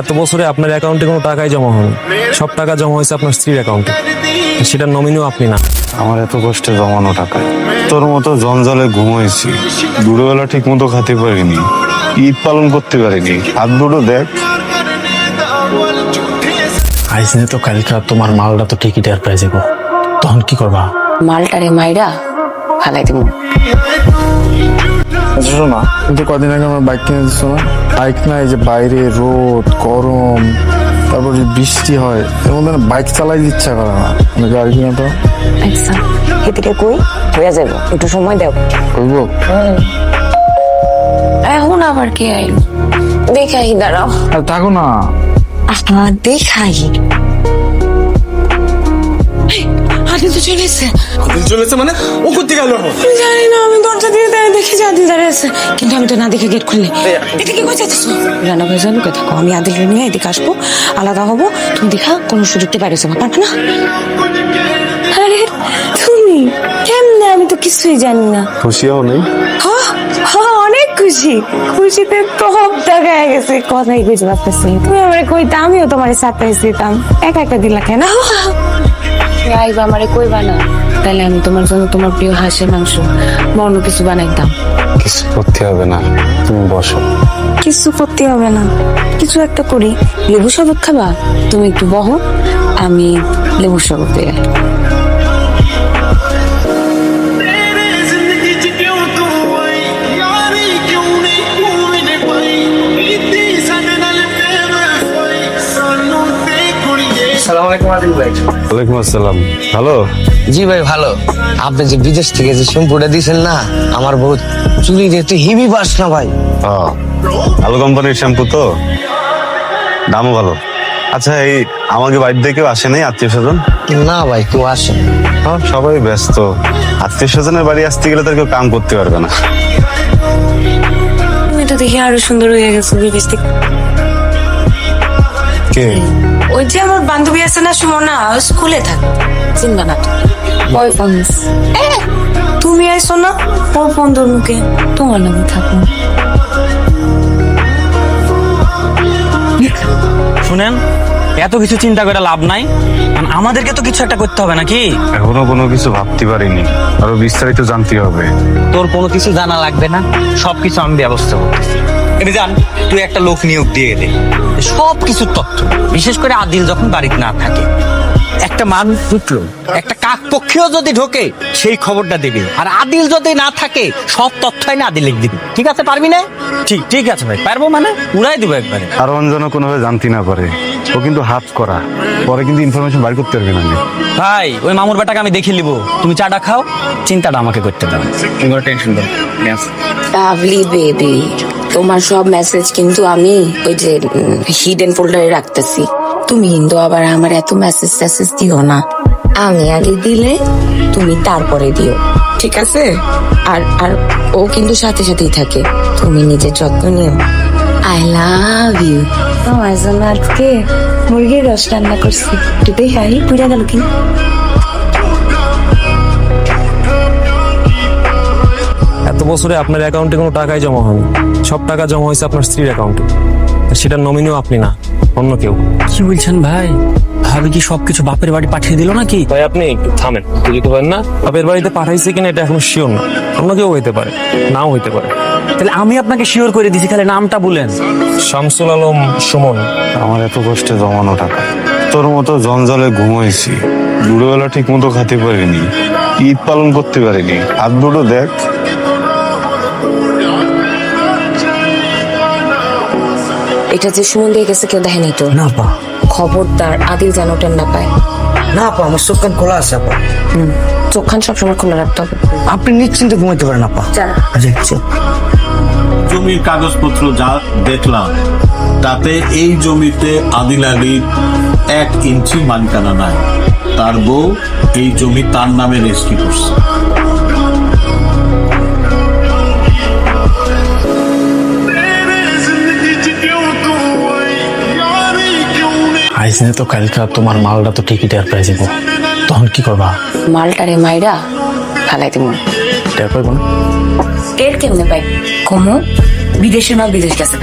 এত বছরে আপনার অ্যাকাউন্টে কোনো টাকাই জমা হয়নি। সব টাকা জমা হয়েছে আপনার স্ত্রীর অ্যাকাউন্টে সেটা নমিনিও আপনি না। আমার এত কষ্টে জমানো টাকা। তোর মতো জঞ্জালে ঘুমাইছি। দুপুরবেলা ঠিক মতো খেতে পারিনি। ঈদ পালন করতে পারিনি। হাত দুটো দেখ। আইসনে তো কালকা তোমার মালটা তো ঠিকই টের পাই যাব তখন কি করবা? মালটারে মাইরা ফালাই দিব। শোনা কিন্তু কদিন আগে আমার বাইক কিনে দিচ্ছ না বাইক নাই যে বাইরে রোদ গরম তারপর যে বৃষ্টি হয় এর মধ্যে না বাইক চালাই ইচ্ছা করে না। মানে গাড়ি কিনা তো আচ্ছা। খেতে কই? হয়ে যাবে একটু সময় দাও। করব এখন আবার কে আইল? দেখাই দাঁড়াও। আর থাকো না। দেখাই। চলে এসছে আদিল চলেছে মানে? ও গেল জানি না আমি দরজা দিয়ে দাঁড়িয়ে দেখেছি আদিল দাঁড়িয়ে আছে। কিন্তু আমি তো না দেখে গেট খুললে। কোথায় যাচ্ছ রান্না করে জানো কোথায় থাকো আমি আদিল নিয়ে এদিকে আসব আলাদা হব। তুমি দেখা কোনো পারবে না? আরে তুমি কেমনে? আমি তো কিছুই জানি না। খুশি হও নেই হ হ অনেক খুশি। খুশিতে টপ টাকায় গেছে কথাই বুঝতে পারতেছি তুমি আমারে আমিও তোমার সারপ্রাইজ দিতাম। একা একা দিলা কেন? বাসায় আইবা আমারে কইবা না। তাহলে আমি তোমার জন্য তোমার প্রিয় হাঁসের মাংস মন কিছু কিছু বানাইতাম কিছু করতে হবে না তুমি বসো। কিছু করতে হবে না কিছু একটা করি। লেবু শরবত খাবা? তুমি একটু বহো আমি লেবু শরবত পেয়ে সালামালাইকুম আজিম ভাই। ওয়ালাইকুম আসসালাম। ভালো? জি ভাই ভালো। আপনি যে বিদেশ থেকে যে শ্যাম্পুটা দিয়েছেন না আমার বহুত চুরি যেহেতু হিবি বাস না ভাই। ভালো কোম্পানির শ্যাম্পু তো? দামও ভালো। আচ্ছা এই আমাকে বাড়িতে কেউ আসে নাই আত্মীয় স্বজন? না ভাই কেউ আসে হ্যাঁ সবাই ব্যস্ত। আত্মীয় স্বজনের বাড়ি আসতে গেলে তার কেউ কাম করতে পারবে না। এটা দেখে আরও সুন্দর হয়ে গেছে বিদেশ থেকে। কে? ওই যে আমার বান্ধবী আছে না সুমনা স্কুলে থাকে। চিনবা না বয়ফ্রেন্ড তুমি আইসো না ওর বন্ধুর মুখে তোমার নামে থাকো শুনেন এত কিছু চিন্তা করে লাভ নাই। কারণ আমাদেরকে তো কিছু একটা করতে হবে নাকি? এখনও কোনো কিছু ভাবতে পারিনি। আরও বিস্তারিত জানতে হবে। তোর কোনো কিছু জানা লাগবে না সব কিছু আমি ব্যবস্থা করতেছি। এনে জান তুই একটা লোক নিয়োগ দিয়ে দে। সব কিছু তথ্য। বিশেষ করে আদিল যখন বাড়িতে না থাকে। একটা মানুষ ঢুকলো একটা কাক পক্ষেও যদি ঢোকে সেই খবরটা দিবি। আর আদিল যদি না থাকে সব তথ্যই না আদিল লিখ দিবি। ঠিক আছে পারবি না? ঠিক ঠিক আছে ভাই। পারব মানে? উড়াই দিব একবারে। আর যেন কোনোভাবে জানতে না পারে। ও কিন্তু হাত করা। পরে কিন্তু ইনফরমেশন বাইর করতে পারবে না। ভাই ওই মামুর বেটাকে আমি দেখে নিব। তুমি চাটা খাও চিন্তাটা আমাকে করতে দাও। তুমি কোনো টেনশন করো লাভলি বেবি তোমার সব মেসেজ কিন্তু আমি ওই যে হিডেন ফোল্ডারে রাখতেছি। তুমি কিন্তু আবার আমার এত মেসেজ টেসেজ দিও না। আমি আগে দিলে তুমি তারপরে দিও। ঠিক আছে? আর আর ও কিন্তু সাথে সাথেই থাকে। তুমি নিজের যত্ন নিও। আই লাভ ইউ আমার জন্য আজকে মুরগির রস রান্না করছি। একটু দেখাই পুরা গেল কি? বছরে আপনার অ্যাকাউন্টে কোনো টাকাই জমা হয়নি। সব টাকা জমা হয়েছে আপনার স্ত্রীর অ্যাকাউন্টে সেটা নমিনিও আপনি না অন্য কেউ। কি বলছেন ভাই? ভাবি কি সবকিছু বাপের বাড়ি পাঠিয়ে দিল নাকি? ভাই আপনি একটু থামেন বুঝতে পারেন না? বাপের বাড়িতে পাঠাইছে কিনা এটা এখন শিওর না। অন্য কেউ হইতে পারে নাও হইতে পারে। তাহলে আমি আপনাকে শিওর করে দিছি খালি নামটা বলেন। শামসুল আলম সুমন। আমার এত কষ্টে জমানো টাকা। তোর মতো জঞ্জালে ঘুমাইছি। দুপুরবেলা ঠিক মতো খেতে পারিনি। ঈদ পালন করতে পারিনি। হাত দুটো দেখ। এটা যে সুমন দিয়ে গেছে কেউ দেখেনি তো? না পা খবরদার আদিল যেন টেন না পায়। না পা আমার চোখ কান খোলা আছে আপা। চোখখান সবসময় খোলা রাখতে হবে। আপনি নিশ্চিন্তে ঘুমাইতে পারেন আপা। আচ্ছা আচ্ছা। জমির কাগজপত্র যা দেখলাম তাতে এই জমিতে আদিল আলীর এক ইঞ্চি মালিকানা নাই। তার বউ এই জমি তার নামে রেজিস্ট্রি করছে। ਨਹੀਂ আইস তো কালকে তোমার মালটা তো ঠিকই টের পাই যাব। তখন কি করবা? মালটারে মাইরা খালাই দিব টের পাইব না? টের কেমনে পাই? কমু বিদেশের মাল বিদেশ গেছে